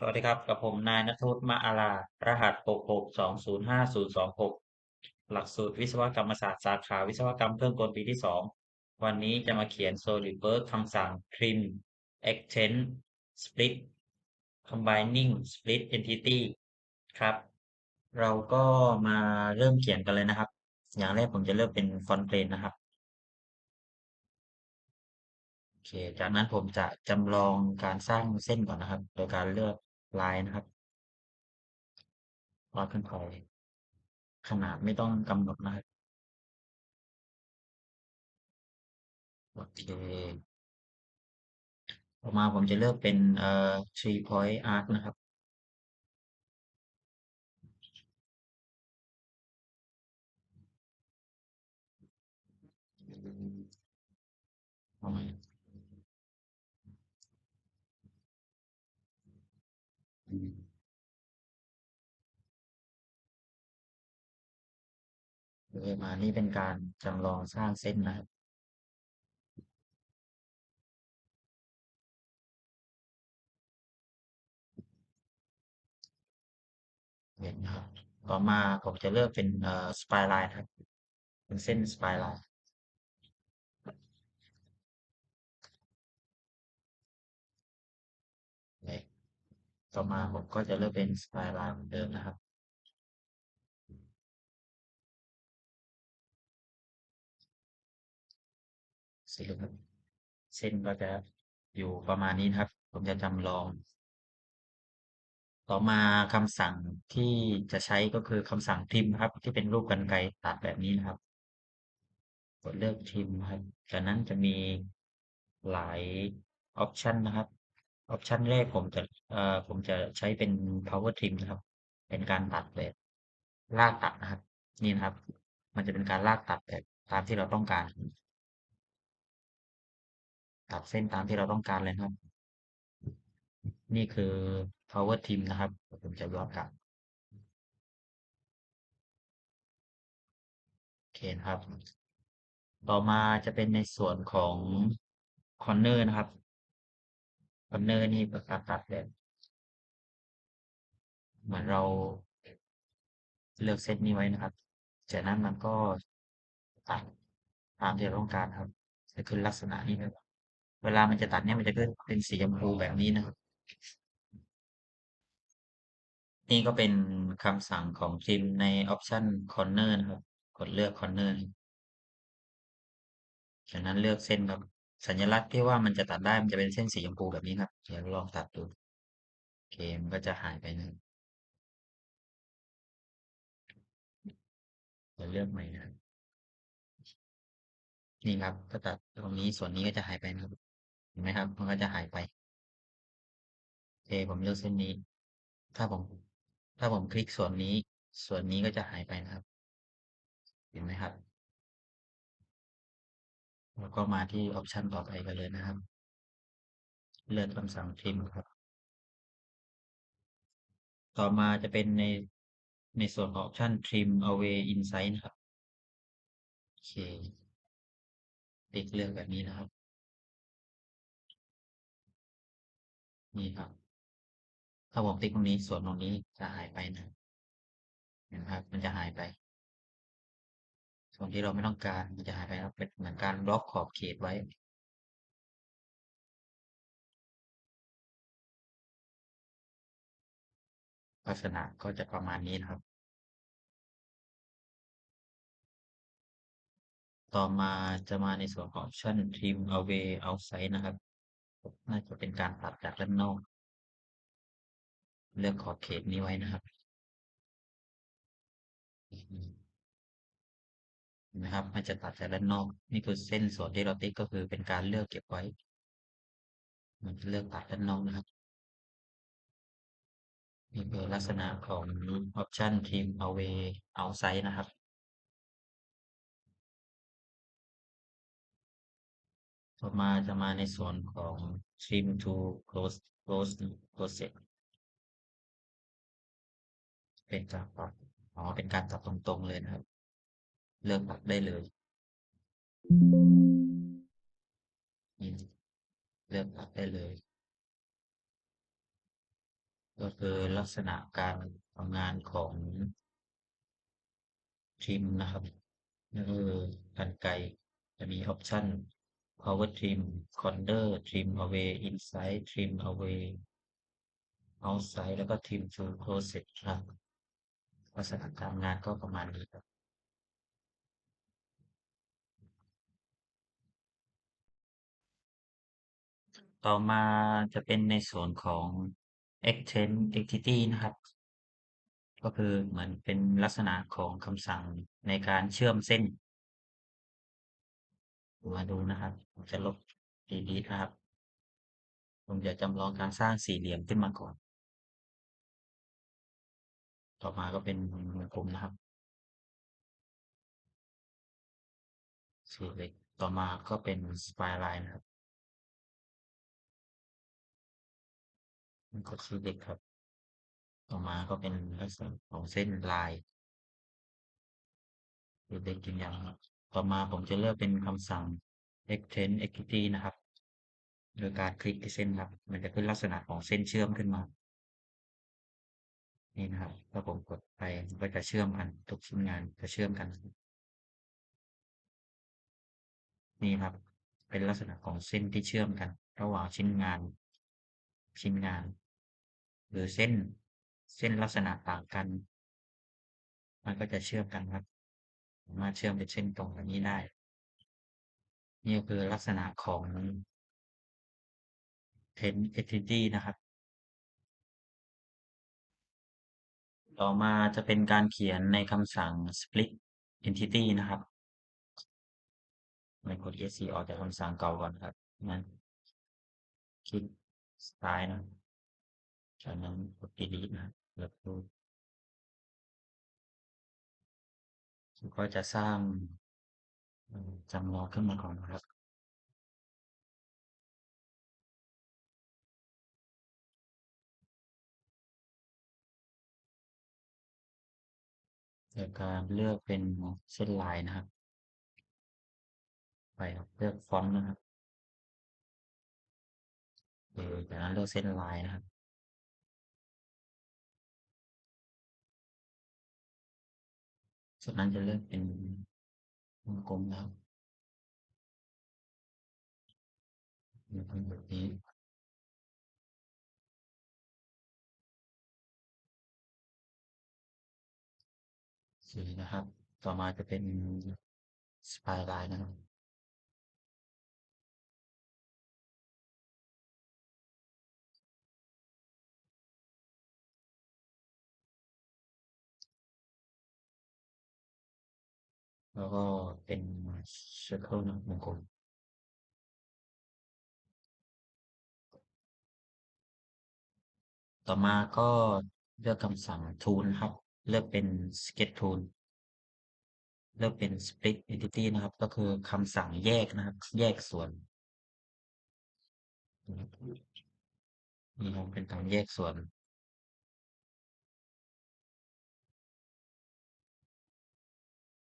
สวัสดีครับ กับผมนายณัฐวุฒิมะอาลา รหัสหกหกสองศูนย์ห้าศูนย์สองหกหลักสูตรวิศวกรรมศาสตร์สาขาวิศวกรรมเครื่องกลปีที่สองวันนี้จะมาเขียน SolidWorks คำสั่ง trim extend split combining split entity ครับ เราก็มาเริ่มเขียนกันเลยนะครับ อย่างแรกผมจะเริ่มเป็น font plane นะครับโอเค จากนั้นผมจะจำลองการสร้างเส้นก่อนนะครับ โดยการเลือก ลายนะครับวาดขึ้นไปขนาดไม่ต้องกำหนดนะครับโอเคต่อมาผมจะเลือกเป็นเอ่อ three point arc นะครับเอาใหม อืมโอมานี่เป็นการจำลองสร้างเส้นนะครับเห็นครับ ต่อมาผมจะเลือกเป็นเอ่อ spline ครับ เป็นเส้น spline เนี่ย ต่อมาผมก็จะเลือกเป็น spline เหมือนเดิมนะครับเสร็จแล้วครับ เส้นก็จะอยู่ประมาณนี้นครับ ผมจะจำลอง ต่อมาคำสั่งที่จะใช้ก็คือคำสั่ง trim ครับ ที่เป็นรูปกรรไกรตัดแบบนี้นะครับ กดเลือก trim ครับ จากนั้นจะมีหลายออปชันนะครับ ออปชันแรกผมจะเอ่อผมจะใช้เป็น power trim นะครับ เป็นการตัดแบบลากตัดนะครับ นี่นะครับ มันจะเป็นการลากตัดแบบตามที่เราต้องการ ตัดเส้นตามที่เราต้องการเลยครับ นี่คือ power trim นะครับ ผมจะย้อนกลับโอเคนะครับ ต่อมาจะเป็นในส่วนของ corner นะครับ corner นี่ป็นการตัดแบบเหมือนเราเลือกเส้นนี้ไว้นะครับ จากนั้นมันก็ตัดตามที่เราต้องการครับจะขึ้นลักษณะนี้นะครับเวลามันจะตัดเนี่ยมันจะขึ้นเป็นสีชมพูแบบนี้นะครับ นี่ก็เป็นคำสั่งของ trim ใน option corner นะครับ กดเลือก corner จากนั้นเลือกเส้นครับ สัญลักษณ์ที่ว่ามันจะตัดได้มันจะเป็นเส้นสีชมพูแบบนี้ครับ เดี๋ยวลองตัดดูโอเคมันก็จะหายไปนะเดี๋ยวเลือกใหม่นะครับนี่ครับ ก็ตัดตรงนี้ส่วนนี้ก็จะหายไปนะครับ เห็นไหมครับ มันก็จะหายไปโอเคผมเลือกเส้นนี้ ถ้าผม ถ้าผมคลิกส่วนนี้ ส่วนนี้ก็จะหายไปนะครับ เห็นไหมครับ แล้วก็มาที่ออปชันต่อไปกันเลยนะครับ เลือกคำสั่ง trim ครับ ต่อมาจะเป็นในในส่วนของออปชัน trim away inside นะครับ โอเคติ๊กเลือกแบบนี้นะครับ นี่ครับ ถ้าผมติ๊กตรงนี้ส่วนตรงนี้จะหายไปนะนไหมครับ มันจะหายไป ส่วนที่เราไม่ต้องการมันจะหายไปครับเป็นเหมือนการบล็อกขอบเขตไว้ ลักษณะก็จะประมาณนี้นะครับ ต่อมาจะมาในส่วนของออปชัน trim away outside นะครับ น่าจะเป็นการตัดจากด้านนอก เลือกขอบเขตนี้ไว้นะครับ นไหมครับ มันจะตัดจากด้านนอก นี่คือเส้นส่วนที่เราติ๊กก็คือเป็นการเลือกเก็บไว้ มันจะเลือกตัดด้านนอกนะครับนี่คือลักษณะของออปชัน trim away outside นะครับต่อมาจะมาในส่วนของ trim to close close closet เป็นการตัดอ๋อ เป็นการตัดตรงๆเลยนะครับ เลือกตัดได้เลยเลือกตัดได้เลย ก็คือลักษณะการทำงานของทริมนะครับก็คือกรรไกจะมีออปชัน power trim corner trim away inside trim away outside แล้วก็ trim to closet ครับลักษณะการงานก็ประมาณนี้ครับ ต่อมาจะเป็นในส่วนของ extend entity นะครับ ก็คือเหมือนเป็นลักษณะของคำสั่งในการเชื่อมเส้น มาดูนะครับ ผมจะลบ delete นะครับ ผมจะจำลองการสร้างสี่เหลี่ยมขึ้นมาก่อน ต่อมาก็เป็นวงกลมนะครับ select ต่อมาก็เป็น spline นะครับ กด select ครับ ต่อมาก็เป็นลักษณะของเส้นลาย select ยืนยันครับ ต่อมาผมจะเลือกเป็นคำสั่ง extend entity นะครับ โดยการคลิกที่เส้นครับ มันจะขึ้นลักษณะของเส้นเชื่อมขึ้นมา นี่นะครับ ถ้าผมกดไปมันก็จะเชื่อมกันทุกชิ้นงานจะเชื่อมกัน นี่ครับ เป็นลักษณะของเส้นที่เชื่อมกัน ระหว่างชิ้นงาน ชิ้นงาน หรือเส้นเส้นลักษณะต่างกัน มันก็จะเชื่อมกันครับสามารถเชื่อมเป็นเส้นตรงแบบนี้ได้ นี่คือลักษณะของ Tend entity นะครับ ต่อมาจะเป็นการเขียนในคำสั่ง split entity นะครับไม่กด ESC ออกจากคำสั่งเก่าก่อนครับงั้นคลิก ซ้ายนะจากนั้นกด delete นะแล้วก็ก็จะสร้างจำลองขึ้นมาก่อนนะครับ โดยการเลือกเป็นเส้นลายนะครับ ไปเลือกฟอนต์นะครับ จากนั้นเลือกเส้นลายนะครับ จากนั้นจะเลือกเป็นวงกลมนะครับวงกลมแบบนี้สีนะครับ ต่อมาจะเป็นสปายไลน์นะครับ แล้วก็เป็น circle นะวงกลมต่อมาก็เลือกคำสั่ง tool นะครับ เลือกเป็น sketch tool เลือกเป็น split entity นะครับ ก็คือคำสั่งแยกนะครับ แยกส่วนนี่ครับเป็นการแยกส่วน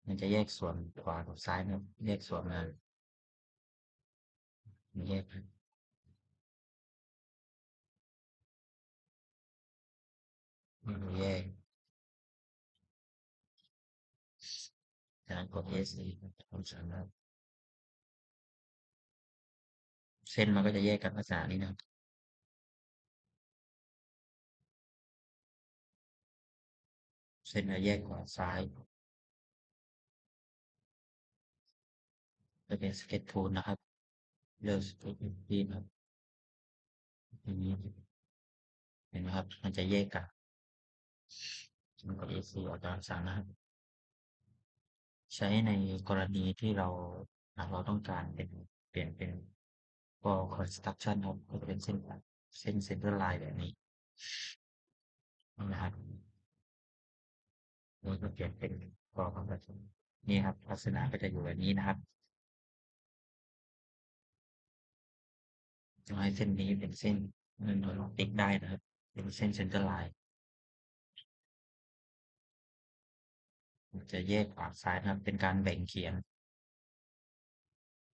มันจะแยกส่วนขวากับซ้ายนะแยกส่วนมาแยกนี่แยกจากนั้นกด ESC คำสั่งนะครับเส้นมันก็จะแยกกันลักษณะนี้นะเส้นจะแยกขวาซ้าย จะเป็น sketch tool นะครับเลือก sketch entity นะครับอย่างนี้เห็นไหมครับ มันจะแยกกันมันก็ ESC ออกจากสั่งนะครับใช้ในกรณีที่เราเราต้องการเป็นเปลี่ยนเป็น for construction ครับก็จะเป็นเส้นเส้น center line แบบนี้นะครับนี่ก็เปลี่ยนเป็น for construction นี่ครับ ลักษณะก็จะอยู่แบบนี้นะครับ จะให้เส้นนี้เป็นเส้นมันติ๊กได้นะครับ เป็นเส้น center line จะแยกขวาซ้ายนะครับ เป็นการแบ่งเขียน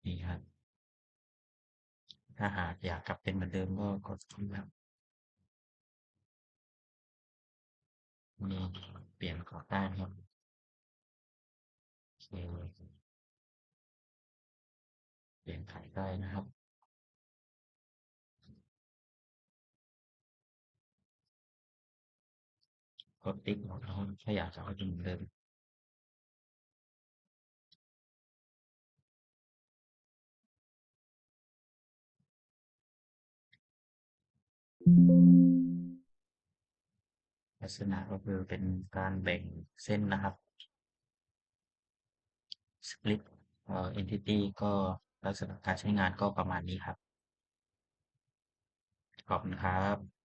นี่ครับ ถ้าหากอยากกลับเป็นเหมือนเดิมก็กดคลิกครับมีเปลี่ยนกรอบได้นะครับเปลี่ยนไขได้นะครับ กดติ๊กหมดแล้วถ้าอยากจะให้เป็นเหมือนเดิมลักษณะก็คือเป็นการแบ่งเส้นนะครับ split เอ่อ entity ก็ลักษณะการใช้งานก็ประมาณนี้ครับ ขอบคุณครับ